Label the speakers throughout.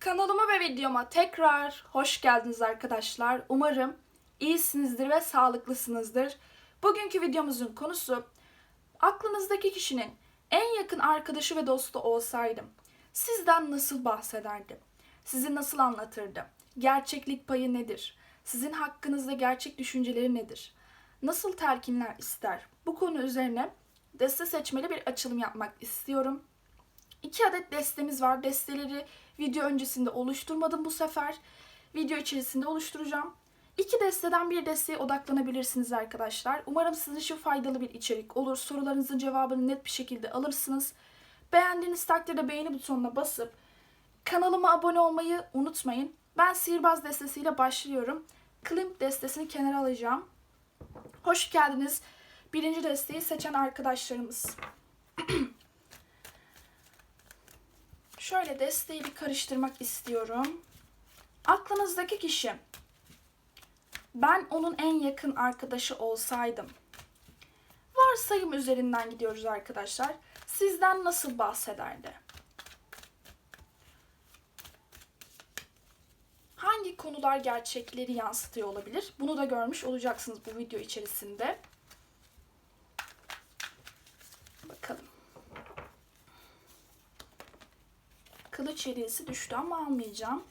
Speaker 1: Kanalıma ve videoma tekrar hoş geldiniz arkadaşlar. Umarım iyisinizdir ve sağlıklısınızdır. Bugünkü videomuzun konusu aklınızdaki kişinin en yakın arkadaşı ve dostu olsaydım sizden nasıl bahsederdim? Sizi nasıl anlatırdı? Gerçeklik payı nedir? Sizin hakkınızda gerçek düşünceleri nedir? Nasıl telkinler ister? Bu konu üzerine deste seçmeli bir açılım yapmak istiyorum. İki adet destemiz var. Desteleri video öncesinde oluşturmadım bu sefer. Video içerisinde oluşturacağım. İki desteden bir desteye odaklanabilirsiniz arkadaşlar. Umarım sizin için faydalı bir içerik olur. Sorularınızın cevabını net bir şekilde alırsınız. Beğendiğiniz takdirde beğeni butonuna basıp kanalıma abone olmayı unutmayın. Ben sihirbaz destesiyle başlıyorum. Klimp destesini kenara alacağım. Hoş geldiniz. Birinci desteği seçen arkadaşlarımız. Şöyle desteği bir karıştırmak istiyorum. Aklınızdaki kişi ben onun en yakın arkadaşı olsaydım. Varsayım üzerinden gidiyoruz arkadaşlar. Sizden nasıl bahsederdi? Hangi konular gerçekleri yansıtıyor olabilir? Bunu da görmüş olacaksınız bu video içerisinde. Bakalım. Kılıç hediyesi düştü ama almayacağım.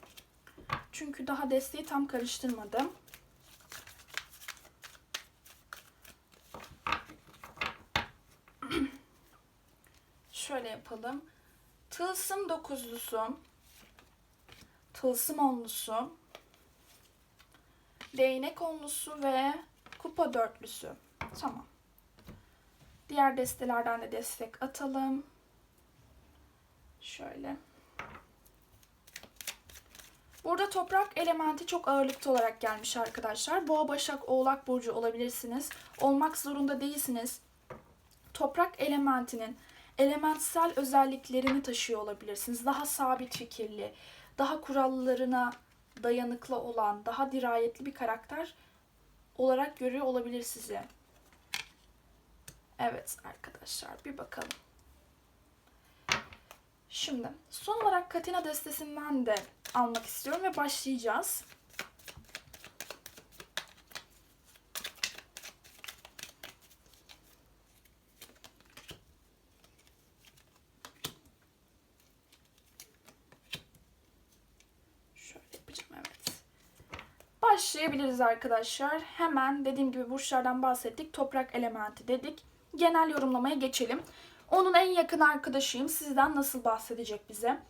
Speaker 1: Çünkü daha desteği tam karıştırmadım. Şöyle yapalım. Tılsım dokuzlusu, tılsım onlusu, değnek onlusu ve kupa dörtlüsü. Tamam. Diğer destelerden de destek atalım. Şöyle. Burada toprak elementi çok ağırlıklı olarak gelmiş arkadaşlar. Boğa, Başak, Oğlak Burcu olabilirsiniz. Olmak zorunda değilsiniz. Toprak elementinin elementsel özelliklerini taşıyor olabilirsiniz. Daha sabit fikirli, daha kurallarına dayanıklı olan, daha dirayetli bir karakter olarak görüyor olabilir sizi. Evet arkadaşlar bir bakalım. Şimdi son olarak Katina destesinden de almak istiyorum ve başlayacağız. Şöyle yapacağım evet. Başlayabiliriz arkadaşlar. Hemen dediğim gibi burçlardan bahsettik. Toprak elementi dedik. Genel yorumlamaya geçelim. Onun en yakın arkadaşıyım. Sizden nasıl bahsedecek bize?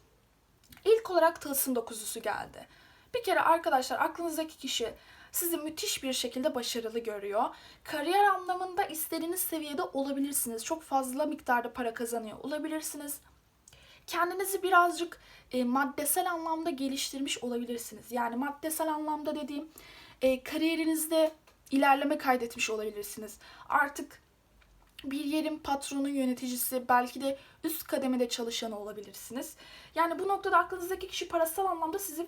Speaker 1: İlk olarak tılsım dokuzusu geldi. Bir kere arkadaşlar aklınızdaki kişi sizi müthiş bir şekilde başarılı görüyor. Kariyer anlamında istediğiniz seviyede olabilirsiniz. Çok fazla miktarda para kazanıyor olabilirsiniz. Kendinizi birazcık e, maddesel anlamda geliştirmiş olabilirsiniz. Yani maddesel anlamda dediğim e, kariyerinizde ilerleme kaydetmiş olabilirsiniz. Artık bir yerin patronu, yöneticisi, belki de üst kademede çalışanı olabilirsiniz. Yani bu noktada aklınızdaki kişi parasal anlamda sizi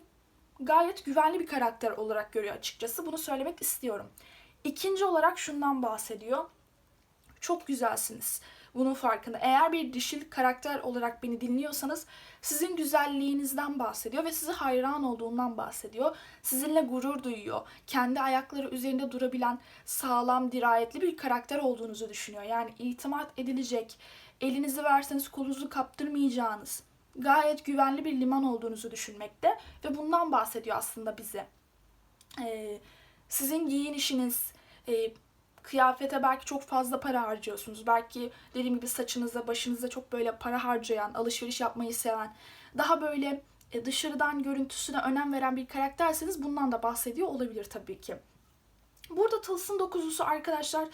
Speaker 1: gayet güvenli bir karakter olarak görüyor açıkçası. Bunu söylemek istiyorum. İkinci olarak şundan bahsediyor. Çok güzelsiniz. Bunun farkında. Eğer bir dişil karakter olarak beni dinliyorsanız sizin güzelliğinizden bahsediyor ve sizi hayran olduğundan bahsediyor. Sizinle gurur duyuyor. Kendi ayakları üzerinde durabilen sağlam, dirayetli bir karakter olduğunuzu düşünüyor. Yani itimat edilecek, elinizi verseniz kolunuzu kaptırmayacağınız, gayet güvenli bir liman olduğunuzu düşünmekte ve bundan bahsediyor aslında bize. Ee, sizin giyinişiniz, e, kıyafete belki çok fazla para harcıyorsunuz. Belki dediğim gibi saçınıza, başınıza çok böyle para harcayan, alışveriş yapmayı seven, daha böyle e, dışarıdan görüntüsüne önem veren bir karakterseniz bundan da bahsediyor olabilir tabii ki. Burada tılsım dokuzusu arkadaşlar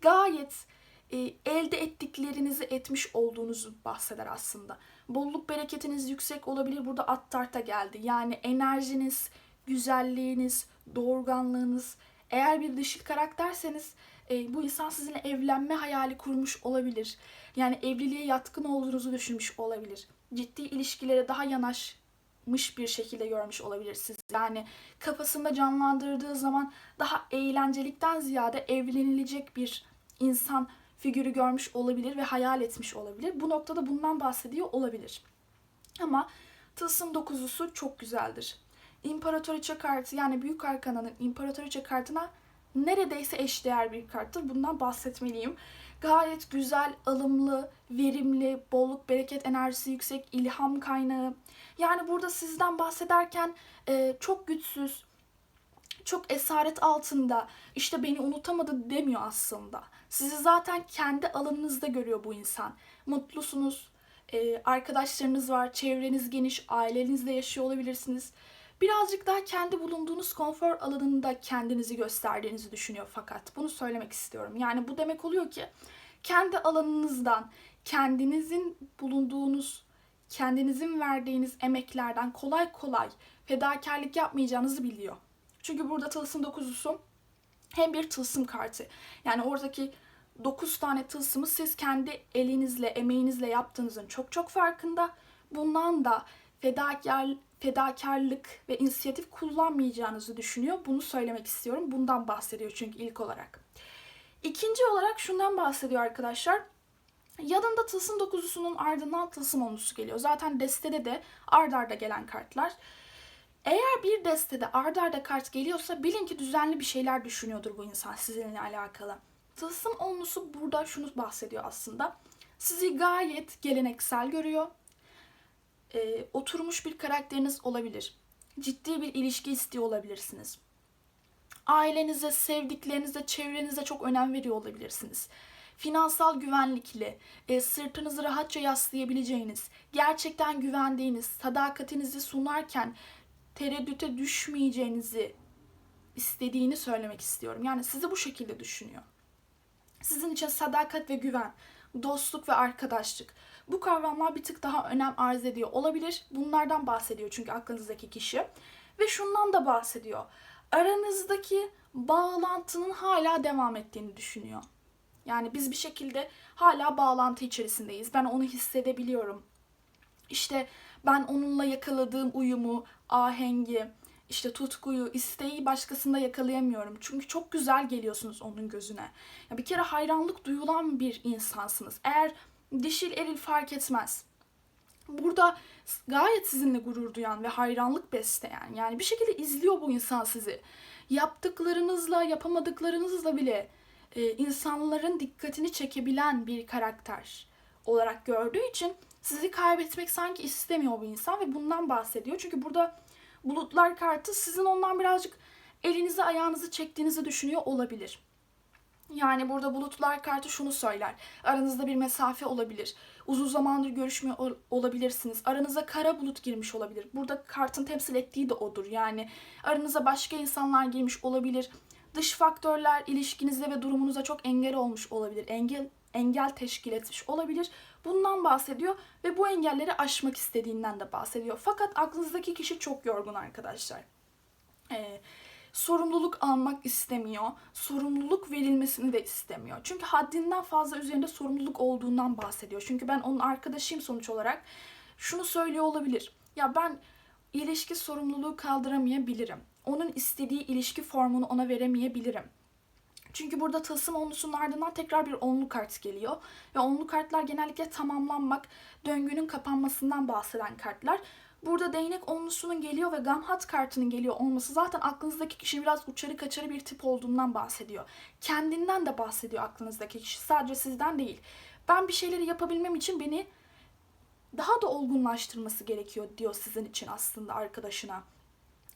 Speaker 1: gayet e, elde ettiklerinizi etmiş olduğunuzu bahseder aslında. Bolluk bereketiniz yüksek olabilir. Burada at geldi. Yani enerjiniz, güzelliğiniz, doğurganlığınız. Eğer bir dışil karakterseniz e, bu insan sizinle evlenme hayali kurmuş olabilir. Yani evliliğe yatkın olduğunuzu düşünmüş olabilir. Ciddi ilişkilere daha yanaşmış bir şekilde görmüş olabilir siz. Yani kafasında canlandırdığı zaman daha eğlencelikten ziyade evlenilecek bir insan figürü görmüş olabilir ve hayal etmiş olabilir. Bu noktada bundan bahsediyor olabilir. Ama Tılsım dokuzusu çok güzeldir. İmparatoriçe kartı yani Büyük Arkana'nın İmparatoriçe kartına neredeyse eşdeğer bir karttır. Bundan bahsetmeliyim. Gayet güzel, alımlı, verimli, bolluk, bereket enerjisi yüksek, ilham kaynağı. Yani burada sizden bahsederken e, çok güçsüz, çok esaret altında, işte beni unutamadı demiyor aslında. Sizi zaten kendi alanınızda görüyor bu insan. Mutlusunuz, e, arkadaşlarınız var, çevreniz geniş, ailenizle yaşıyor olabilirsiniz. Birazcık daha kendi bulunduğunuz konfor alanında kendinizi gösterdiğinizi düşünüyor fakat bunu söylemek istiyorum. Yani bu demek oluyor ki kendi alanınızdan, kendinizin bulunduğunuz, kendinizin verdiğiniz emeklerden kolay kolay fedakarlık yapmayacağınızı biliyor. Çünkü burada tılsım dokuzusu hem bir tılsım kartı. Yani oradaki 9 tane tılsımı siz kendi elinizle, emeğinizle yaptığınızın çok çok farkında. Bundan da fedakar, fedakarlık ve inisiyatif kullanmayacağınızı düşünüyor. Bunu söylemek istiyorum. Bundan bahsediyor çünkü ilk olarak. İkinci olarak şundan bahsediyor arkadaşlar. Yanında tılsım dokuzusunun ardından tılsım onlusu geliyor. Zaten destede de ard arda gelen kartlar. Eğer bir destede ard arda kart geliyorsa bilin ki düzenli bir şeyler düşünüyordur bu insan sizinle alakalı. Tılsım onlusu burada şunu bahsediyor aslında. Sizi gayet geleneksel görüyor. Ee, oturmuş bir karakteriniz olabilir. Ciddi bir ilişki istiyor olabilirsiniz. Ailenize, sevdiklerinize, çevrenize çok önem veriyor olabilirsiniz. Finansal güvenlikli, e, sırtınızı rahatça yaslayabileceğiniz, gerçekten güvendiğiniz, sadakatinizi sunarken tereddüte düşmeyeceğinizi istediğini söylemek istiyorum. Yani sizi bu şekilde düşünüyor. Sizin için sadakat ve güven, dostluk ve arkadaşlık. Bu kavramlar bir tık daha önem arz ediyor olabilir. Bunlardan bahsediyor çünkü aklınızdaki kişi. Ve şundan da bahsediyor. Aranızdaki bağlantının hala devam ettiğini düşünüyor. Yani biz bir şekilde hala bağlantı içerisindeyiz. Ben onu hissedebiliyorum. İşte ben onunla yakaladığım uyumu, ahengi, işte tutkuyu, isteği başkasında yakalayamıyorum. Çünkü çok güzel geliyorsunuz onun gözüne. Ya bir kere hayranlık duyulan bir insansınız. Eğer dişil eril fark etmez. Burada gayet sizinle gurur duyan ve hayranlık besleyen yani bir şekilde izliyor bu insan sizi. Yaptıklarınızla, yapamadıklarınızla bile e, insanların dikkatini çekebilen bir karakter olarak gördüğü için sizi kaybetmek sanki istemiyor bu insan ve bundan bahsediyor. Çünkü burada bulutlar kartı sizin ondan birazcık elinizi ayağınızı çektiğinizi düşünüyor olabilir. Yani burada bulutlar kartı şunu söyler. Aranızda bir mesafe olabilir. Uzun zamandır görüşmüyor ol- olabilirsiniz. Aranıza kara bulut girmiş olabilir. Burada kartın temsil ettiği de odur. Yani aranıza başka insanlar girmiş olabilir. Dış faktörler ilişkinize ve durumunuza çok engel olmuş olabilir. Engel engel teşkil etmiş olabilir. Bundan bahsediyor ve bu engelleri aşmak istediğinden de bahsediyor. Fakat aklınızdaki kişi çok yorgun arkadaşlar. Ee, sorumluluk almak istemiyor. Sorumluluk verilmesini de istemiyor. Çünkü haddinden fazla üzerinde sorumluluk olduğundan bahsediyor. Çünkü ben onun arkadaşıyım sonuç olarak. Şunu söylüyor olabilir. Ya ben ilişki sorumluluğu kaldıramayabilirim. Onun istediği ilişki formunu ona veremeyebilirim. Çünkü burada tılsım onlusunun ardından tekrar bir onlu kart geliyor. Ve onlu kartlar genellikle tamamlanmak, döngünün kapanmasından bahseden kartlar. Burada değnek onlusunun geliyor ve gamhat kartının geliyor olması zaten aklınızdaki kişi biraz uçarı kaçarı bir tip olduğundan bahsediyor. Kendinden de bahsediyor aklınızdaki kişi. Sadece sizden değil. Ben bir şeyleri yapabilmem için beni daha da olgunlaştırması gerekiyor diyor sizin için aslında arkadaşına.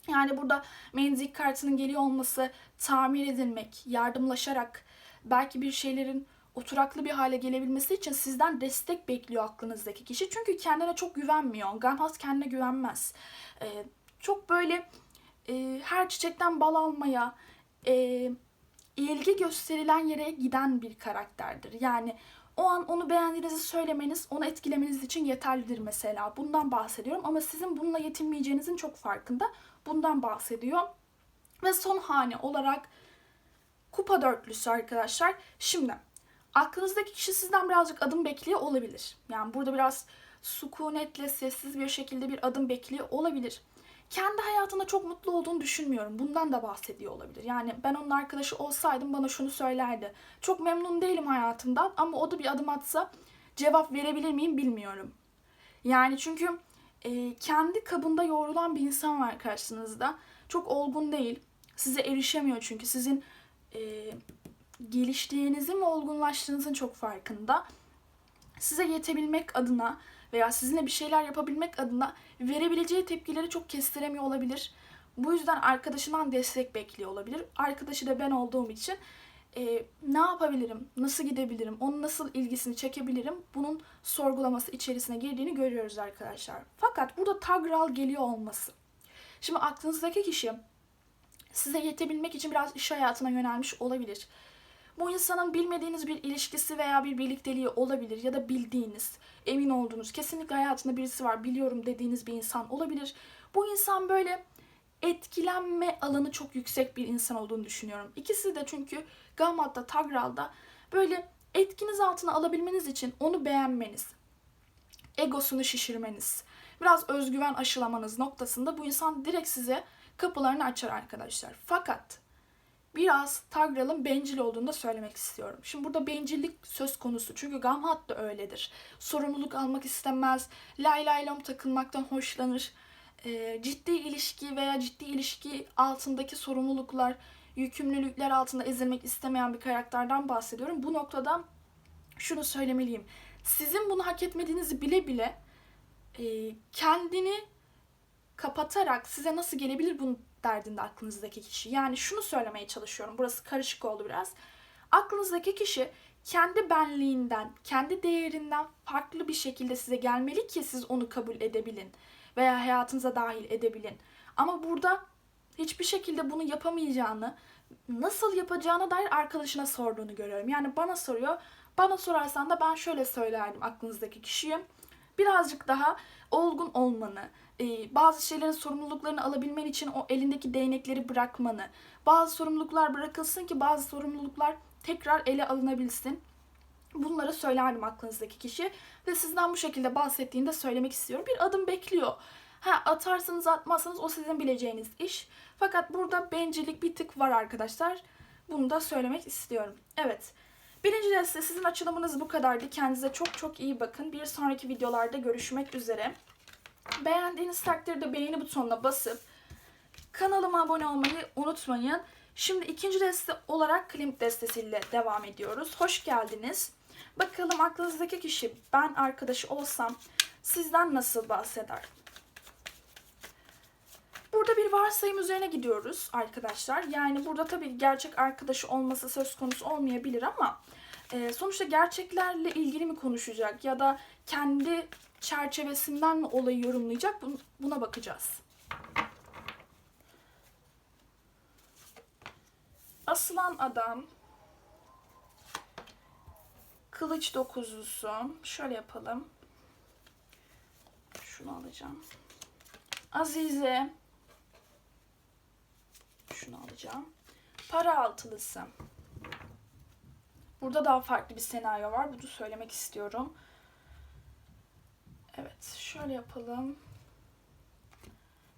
Speaker 1: Yani burada menzik kartının geliyor olması tamir edilmek, yardımlaşarak belki bir şeylerin oturaklı bir hale gelebilmesi için sizden destek bekliyor aklınızdaki kişi. Çünkü kendine çok güvenmiyor. Gamhaz kendine güvenmez. Ee, çok böyle e, her çiçekten bal almaya, e, ilgi gösterilen yere giden bir karakterdir. Yani o an onu beğendiğinizi söylemeniz, onu etkilemeniz için yeterlidir mesela. Bundan bahsediyorum ama sizin bununla yetinmeyeceğinizin çok farkında. Bundan bahsediyor. Ve son hane olarak kupa dörtlüsü arkadaşlar. Şimdi aklınızdaki kişi sizden birazcık adım bekliyor olabilir. Yani burada biraz sukunetle, sessiz bir şekilde bir adım bekliyor olabilir. Kendi hayatında çok mutlu olduğunu düşünmüyorum. Bundan da bahsediyor olabilir. Yani ben onun arkadaşı olsaydım bana şunu söylerdi. Çok memnun değilim hayatımdan ama o da bir adım atsa cevap verebilir miyim bilmiyorum. Yani çünkü e, kendi kabında yoğrulan bir insan var karşınızda. Çok olgun değil. Size erişemiyor çünkü sizin e, geliştiğinizin ve olgunlaştığınızın çok farkında. Size yetebilmek adına veya sizinle bir şeyler yapabilmek adına verebileceği tepkileri çok kestiremiyor olabilir. Bu yüzden arkadaşından destek bekliyor olabilir. Arkadaşı da ben olduğum için e, ne yapabilirim, nasıl gidebilirim, onun nasıl ilgisini çekebilirim bunun sorgulaması içerisine girdiğini görüyoruz arkadaşlar. Fakat burada tagral geliyor olması. Şimdi aklınızdaki kişi size yetebilmek için biraz iş hayatına yönelmiş olabilir. Bu insanın bilmediğiniz bir ilişkisi veya bir birlikteliği olabilir ya da bildiğiniz, emin olduğunuz, kesinlikle hayatında birisi var, biliyorum dediğiniz bir insan olabilir. Bu insan böyle etkilenme alanı çok yüksek bir insan olduğunu düşünüyorum. İkisi de çünkü Gamat'ta, Tagral'da böyle etkiniz altına alabilmeniz için onu beğenmeniz, egosunu şişirmeniz, biraz özgüven aşılamanız noktasında bu insan direkt size kapılarını açar arkadaşlar. Fakat biraz Tagral'ın bencil olduğunu da söylemek istiyorum. Şimdi burada bencillik söz konusu. Çünkü Gamhat da öyledir. Sorumluluk almak istemez. Lay lay lom takılmaktan hoşlanır. E, ciddi ilişki veya ciddi ilişki altındaki sorumluluklar, yükümlülükler altında ezilmek istemeyen bir karakterden bahsediyorum. Bu noktada şunu söylemeliyim. Sizin bunu hak etmediğinizi bile bile e, kendini kapatarak size nasıl gelebilir bunun derdinde aklınızdaki kişi. Yani şunu söylemeye çalışıyorum. Burası karışık oldu biraz. Aklınızdaki kişi kendi benliğinden, kendi değerinden farklı bir şekilde size gelmeli ki siz onu kabul edebilin veya hayatınıza dahil edebilin. Ama burada hiçbir şekilde bunu yapamayacağını, nasıl yapacağına dair arkadaşına sorduğunu görüyorum. Yani bana soruyor. Bana sorarsan da ben şöyle söylerdim aklınızdaki kişiye. Birazcık daha olgun olmanı, e, bazı şeylerin sorumluluklarını alabilmen için o elindeki değnekleri bırakmanı, bazı sorumluluklar bırakılsın ki bazı sorumluluklar tekrar ele alınabilsin. Bunları söylerdim aklınızdaki kişi ve sizden bu şekilde bahsettiğinde söylemek istiyorum. Bir adım bekliyor. Ha atarsanız atmazsanız o sizin bileceğiniz iş. Fakat burada bencillik bir tık var arkadaşlar. Bunu da söylemek istiyorum. Evet. Birinci deste sizin açılımınız bu kadardı. Kendinize çok çok iyi bakın. Bir sonraki videolarda görüşmek üzere. Beğendiğiniz takdirde beğeni butonuna basıp kanalıma abone olmayı unutmayın. Şimdi ikinci deste olarak Klimt destesiyle devam ediyoruz. Hoş geldiniz. Bakalım aklınızdaki kişi ben arkadaşı olsam sizden nasıl bahseder? Burada bir varsayım üzerine gidiyoruz arkadaşlar. Yani burada tabii gerçek arkadaşı olması söz konusu olmayabilir ama e, sonuçta gerçeklerle ilgili mi konuşacak ya da kendi çerçevesinden mi olayı yorumlayacak buna bakacağız. Asılan adam kılıç dokuzlusu şöyle yapalım. Şunu alacağım. Azize şunu alacağım. Para altılısı. Burada daha farklı bir senaryo var. Bunu söylemek istiyorum. Evet, şöyle yapalım.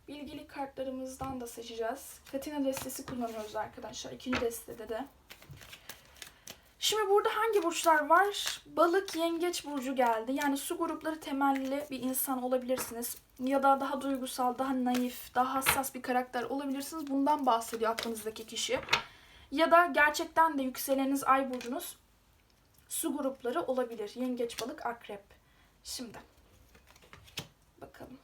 Speaker 1: Bilgili kartlarımızdan da seçeceğiz. Katina destesi kullanıyoruz arkadaşlar. İkinci destede de. Şimdi burada hangi burçlar var? Balık, yengeç burcu geldi. Yani su grupları temelli bir insan olabilirsiniz. Ya da daha duygusal, daha naif, daha hassas bir karakter olabilirsiniz. Bundan bahsediyor aklınızdaki kişi. Ya da gerçekten de yükseleniniz ay burcunuz su grupları olabilir. Yengeç, balık, akrep. Şimdi bakalım.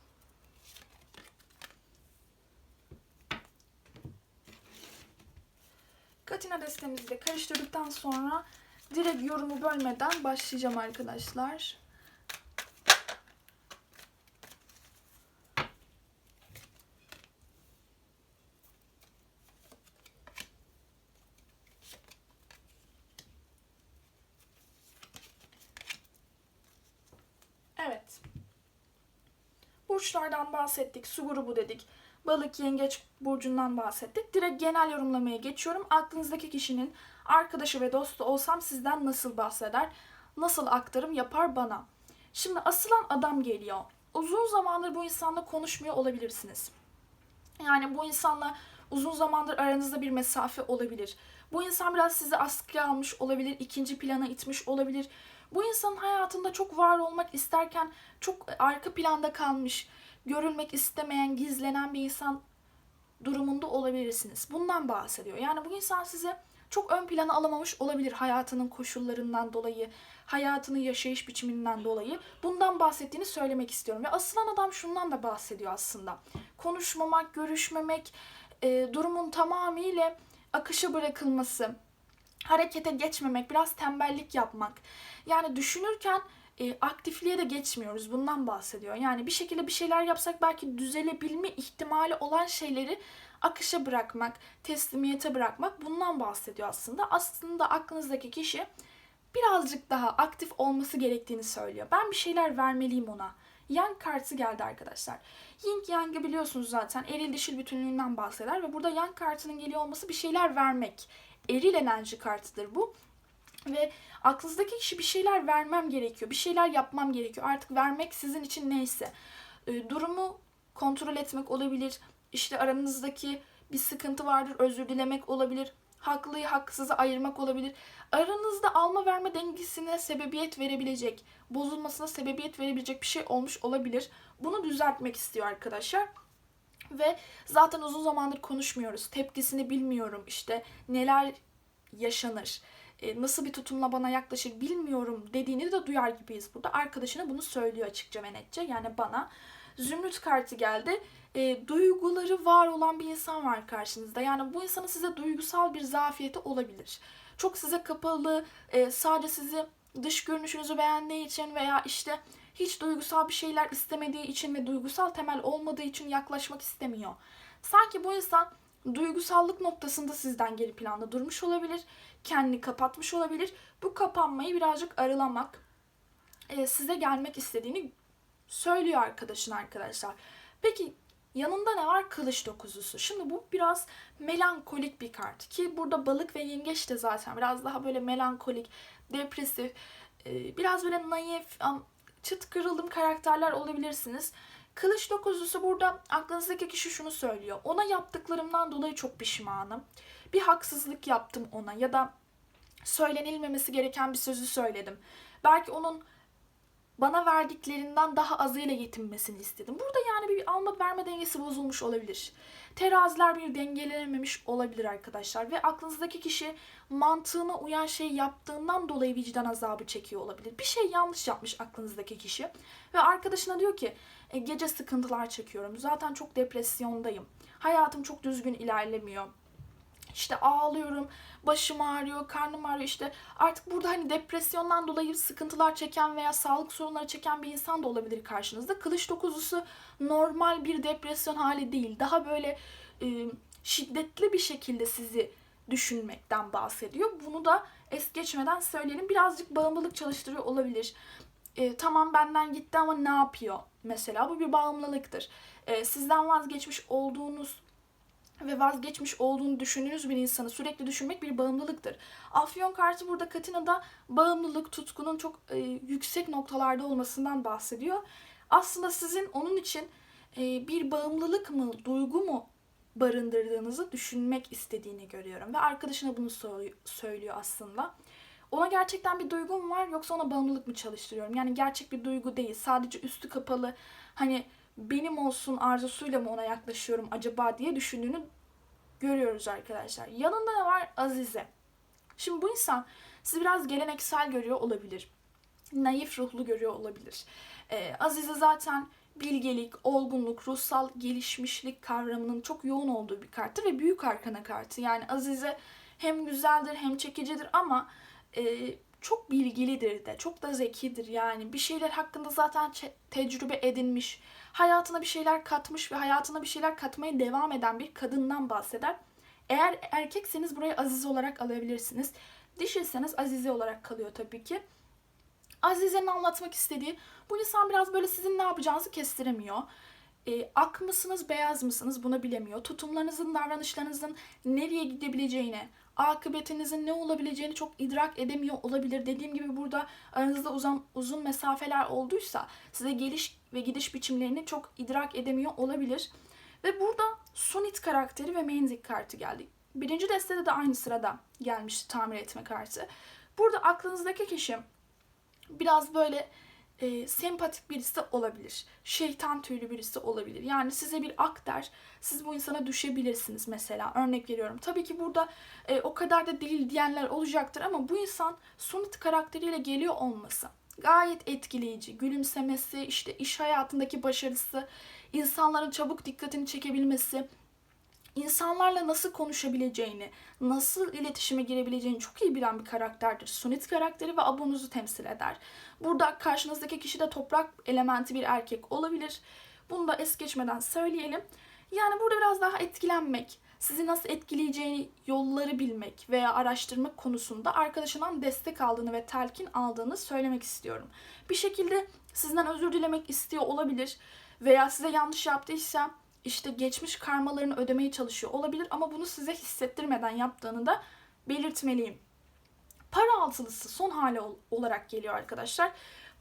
Speaker 1: Katina destemizi de karıştırdıktan sonra direkt yorumu bölmeden başlayacağım arkadaşlar. Evet. Burçlardan bahsettik. Su grubu dedik. Balık, yengeç burcundan bahsettik. Direkt genel yorumlamaya geçiyorum. Aklınızdaki kişinin arkadaşı ve dostu olsam sizden nasıl bahseder? Nasıl aktarım yapar bana? Şimdi asılan adam geliyor. Uzun zamandır bu insanla konuşmuyor olabilirsiniz. Yani bu insanla uzun zamandır aranızda bir mesafe olabilir. Bu insan biraz sizi askıya almış olabilir, ikinci plana itmiş olabilir. Bu insanın hayatında çok var olmak isterken çok arka planda kalmış görülmek istemeyen, gizlenen bir insan durumunda olabilirsiniz. Bundan bahsediyor. Yani bu insan size çok ön plana alamamış olabilir hayatının koşullarından dolayı, hayatını yaşayış biçiminden dolayı. Bundan bahsettiğini söylemek istiyorum. Ve asılan adam şundan da bahsediyor aslında. Konuşmamak, görüşmemek, e, durumun tamamıyla akışa bırakılması, harekete geçmemek, biraz tembellik yapmak. Yani düşünürken e, aktifliğe de geçmiyoruz. Bundan bahsediyor. Yani bir şekilde bir şeyler yapsak belki düzelebilme ihtimali olan şeyleri akışa bırakmak, teslimiyete bırakmak bundan bahsediyor aslında. Aslında aklınızdaki kişi birazcık daha aktif olması gerektiğini söylüyor. Ben bir şeyler vermeliyim ona. Yang kartı geldi arkadaşlar. Yin Yang'ı biliyorsunuz zaten eril dişil bütünlüğünden bahseder ve burada Yang kartının geliyor olması bir şeyler vermek. Eril enerji kartıdır bu. Ve aklınızdaki kişi bir şeyler vermem gerekiyor, bir şeyler yapmam gerekiyor. Artık vermek sizin için neyse. E, durumu kontrol etmek olabilir. İşte aranızdaki bir sıkıntı vardır, özür dilemek olabilir. Haklıyı haksızı ayırmak olabilir. Aranızda alma verme dengesine sebebiyet verebilecek, bozulmasına sebebiyet verebilecek bir şey olmuş olabilir. Bunu düzeltmek istiyor arkadaşlar. Ve zaten uzun zamandır konuşmuyoruz. Tepkisini bilmiyorum. İşte neler yaşanır nasıl bir tutumla bana yaklaşır bilmiyorum dediğini de duyar gibiyiz burada. Arkadaşına bunu söylüyor açıkça ve netçe yani bana. Zümrüt kartı geldi. E, duyguları var olan bir insan var karşınızda. Yani bu insanın size duygusal bir zafiyeti olabilir. Çok size kapalı, e, sadece sizi dış görünüşünüzü beğendiği için veya işte hiç duygusal bir şeyler istemediği için ve duygusal temel olmadığı için yaklaşmak istemiyor. Sanki bu insan duygusallık noktasında sizden geri planda durmuş olabilir. Kendini kapatmış olabilir. Bu kapanmayı birazcık aralamak, e, size gelmek istediğini söylüyor arkadaşın arkadaşlar. Peki yanında ne var? Kılıç dokuzusu. Şimdi bu biraz melankolik bir kart. Ki burada balık ve yengeç de zaten biraz daha böyle melankolik, depresif, e, biraz böyle naif, çıt kırıldım karakterler olabilirsiniz. Kılıç dokuzlusu burada aklınızdaki kişi şunu söylüyor. Ona yaptıklarımdan dolayı çok pişmanım. Bir haksızlık yaptım ona ya da söylenilmemesi gereken bir sözü söyledim. Belki onun bana verdiklerinden daha azıyla yetinmesini istedim. Burada yani bir alma verme dengesi bozulmuş olabilir. Teraziler bir dengelenememiş olabilir arkadaşlar. Ve aklınızdaki kişi mantığına uyan şey yaptığından dolayı vicdan azabı çekiyor olabilir. Bir şey yanlış yapmış aklınızdaki kişi. Ve arkadaşına diyor ki e, gece sıkıntılar çekiyorum. Zaten çok depresyondayım. Hayatım çok düzgün ilerlemiyor. İşte ağlıyorum, başım ağrıyor, karnım ağrıyor. İşte artık burada hani depresyondan dolayı sıkıntılar çeken veya sağlık sorunları çeken bir insan da olabilir karşınızda. Kılıç dokuzusu normal bir depresyon hali değil. Daha böyle e, şiddetli bir şekilde sizi düşünmekten bahsediyor. Bunu da es geçmeden söyleyelim. Birazcık bağımlılık çalıştırıyor olabilir. E, tamam benden gitti ama ne yapıyor? Mesela bu bir bağımlılıktır. E, sizden vazgeçmiş olduğunuz ve vazgeçmiş olduğunu düşündüğünüz bir insanı sürekli düşünmek bir bağımlılıktır. Afyon kartı burada Katina'da bağımlılık, tutkunun çok e, yüksek noktalarda olmasından bahsediyor. Aslında sizin onun için e, bir bağımlılık mı, duygu mu barındırdığınızı düşünmek istediğini görüyorum. Ve arkadaşına bunu söylüyor aslında. Ona gerçekten bir duygum var yoksa ona bağımlılık mı çalıştırıyorum? Yani gerçek bir duygu değil. Sadece üstü kapalı hani benim olsun arzusuyla mı ona yaklaşıyorum acaba diye düşündüğünü görüyoruz arkadaşlar. Yanında ne var? Azize. Şimdi bu insan sizi biraz geleneksel görüyor olabilir. Naif ruhlu görüyor olabilir. Ee, Azize zaten bilgelik, olgunluk, ruhsal gelişmişlik kavramının çok yoğun olduğu bir karttır ve büyük arkana kartı. Yani Azize hem güzeldir hem çekicidir ama e, çok bilgilidir de, çok da zekidir yani. Bir şeyler hakkında zaten tecrübe edinmiş, hayatına bir şeyler katmış ve hayatına bir şeyler katmaya devam eden bir kadından bahseder. Eğer erkekseniz burayı Azize olarak alabilirsiniz. Dişilseniz Azize olarak kalıyor tabii ki. Azize'nin anlatmak istediği bu insan biraz böyle sizin ne yapacağınızı kestiremiyor. E, ak mısınız, beyaz mısınız bunu bilemiyor. Tutumlarınızın, davranışlarınızın nereye gidebileceğini, akıbetinizin ne olabileceğini çok idrak edemiyor olabilir. Dediğim gibi burada aranızda uzun, uzun mesafeler olduysa size geliş ve gidiş biçimlerini çok idrak edemiyor olabilir. Ve burada Sunit karakteri ve Menzik kartı geldi. Birinci destede de aynı sırada gelmişti tamir etme kartı. Burada aklınızdaki kişi biraz böyle e, sempatik birisi olabilir. Şeytan tüylü birisi olabilir. Yani size bir ak der. Siz bu insana düşebilirsiniz mesela. Örnek veriyorum. Tabii ki burada e, o kadar da değil diyenler olacaktır ama bu insan Sunit karakteriyle geliyor olması gayet etkileyici. Gülümsemesi, işte iş hayatındaki başarısı, insanların çabuk dikkatini çekebilmesi, insanlarla nasıl konuşabileceğini, nasıl iletişime girebileceğini çok iyi bilen bir karakterdir. Sunit karakteri ve abonuzu temsil eder. Burada karşınızdaki kişi de toprak elementi bir erkek olabilir. Bunu da es geçmeden söyleyelim. Yani burada biraz daha etkilenmek, sizi nasıl etkileyeceğini yolları bilmek veya araştırmak konusunda arkadaşından destek aldığını ve telkin aldığını söylemek istiyorum. Bir şekilde sizden özür dilemek istiyor olabilir veya size yanlış yaptıysa işte geçmiş karmalarını ödemeye çalışıyor olabilir ama bunu size hissettirmeden yaptığını da belirtmeliyim. Para altılısı son hali ol- olarak geliyor arkadaşlar.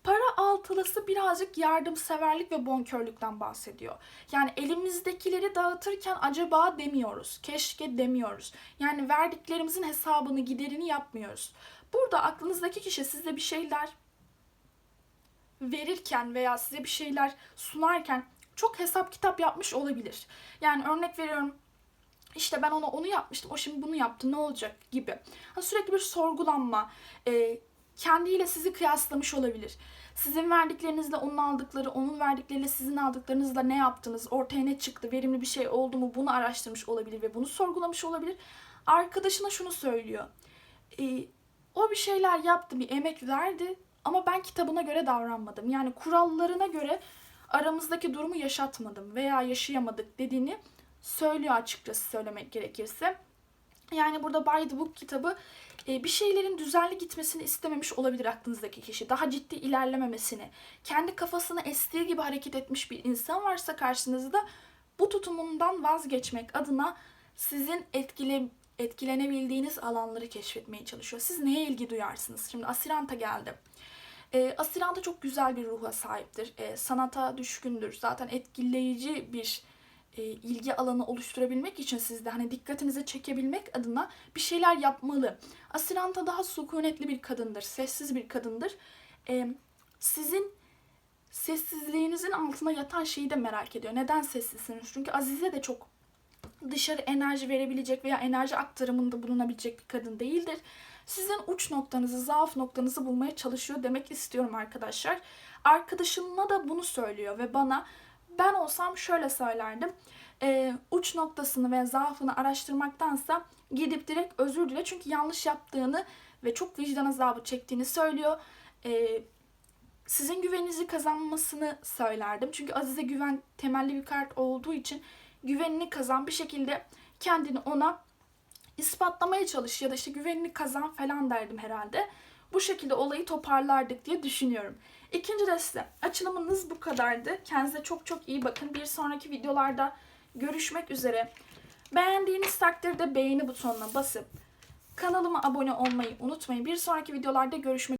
Speaker 1: Para altılısı birazcık yardımseverlik ve bonkörlükten bahsediyor. Yani elimizdekileri dağıtırken acaba demiyoruz, keşke demiyoruz. Yani verdiklerimizin hesabını, giderini yapmıyoruz. Burada aklınızdaki kişi size bir şeyler verirken veya size bir şeyler sunarken çok hesap kitap yapmış olabilir. Yani örnek veriyorum işte ben ona onu yapmıştım, o şimdi bunu yaptı, ne olacak gibi. Hani sürekli bir sorgulanma, e, kendiyle sizi kıyaslamış olabilir. Sizin verdiklerinizle onun aldıkları, onun verdikleriyle sizin aldıklarınızla ne yaptınız, ortaya ne çıktı, verimli bir şey oldu mu bunu araştırmış olabilir ve bunu sorgulamış olabilir. Arkadaşına şunu söylüyor. E, o bir şeyler yaptı, bir emek verdi ama ben kitabına göre davranmadım. Yani kurallarına göre aramızdaki durumu yaşatmadım veya yaşayamadık dediğini söylüyor açıkçası söylemek gerekirse. Yani burada By the Book kitabı bir şeylerin düzenli gitmesini istememiş olabilir aklınızdaki kişi. Daha ciddi ilerlememesini, kendi kafasını estiği gibi hareket etmiş bir insan varsa karşınızda bu tutumundan vazgeçmek adına sizin etkile, etkilenebildiğiniz alanları keşfetmeye çalışıyor. Siz neye ilgi duyarsınız? Şimdi Asiranta geldi. E, Asiranta çok güzel bir ruha sahiptir. E, sanata düşkündür. Zaten etkileyici bir e, ilgi alanı oluşturabilmek için sizde hani dikkatinizi çekebilmek adına bir şeyler yapmalı. Asiranta daha sükunetli bir kadındır, sessiz bir kadındır. E, sizin sessizliğinizin altına yatan şeyi de merak ediyor. Neden sessizsiniz? Çünkü Azize de çok dışarı enerji verebilecek veya enerji aktarımında bulunabilecek bir kadın değildir. Sizin uç noktanızı, zaaf noktanızı bulmaya çalışıyor demek istiyorum arkadaşlar. Arkadaşımla da bunu söylüyor ve bana ben olsam şöyle söylerdim. Ee, uç noktasını ve zaafını araştırmaktansa gidip direkt özür dile. Çünkü yanlış yaptığını ve çok vicdan azabı çektiğini söylüyor. Ee, sizin güveninizi kazanmasını söylerdim. Çünkü Azize güven temelli bir kart olduğu için güvenini kazan bir şekilde kendini ona ispatlamaya çalış ya da işte güvenini kazan falan derdim herhalde. Bu şekilde olayı toparlardık diye düşünüyorum. İkinci deste açılımınız bu kadardı. Kendinize çok çok iyi bakın. Bir sonraki videolarda görüşmek üzere. Beğendiğiniz takdirde beğeni butonuna basıp kanalıma abone olmayı unutmayın. Bir sonraki videolarda görüşmek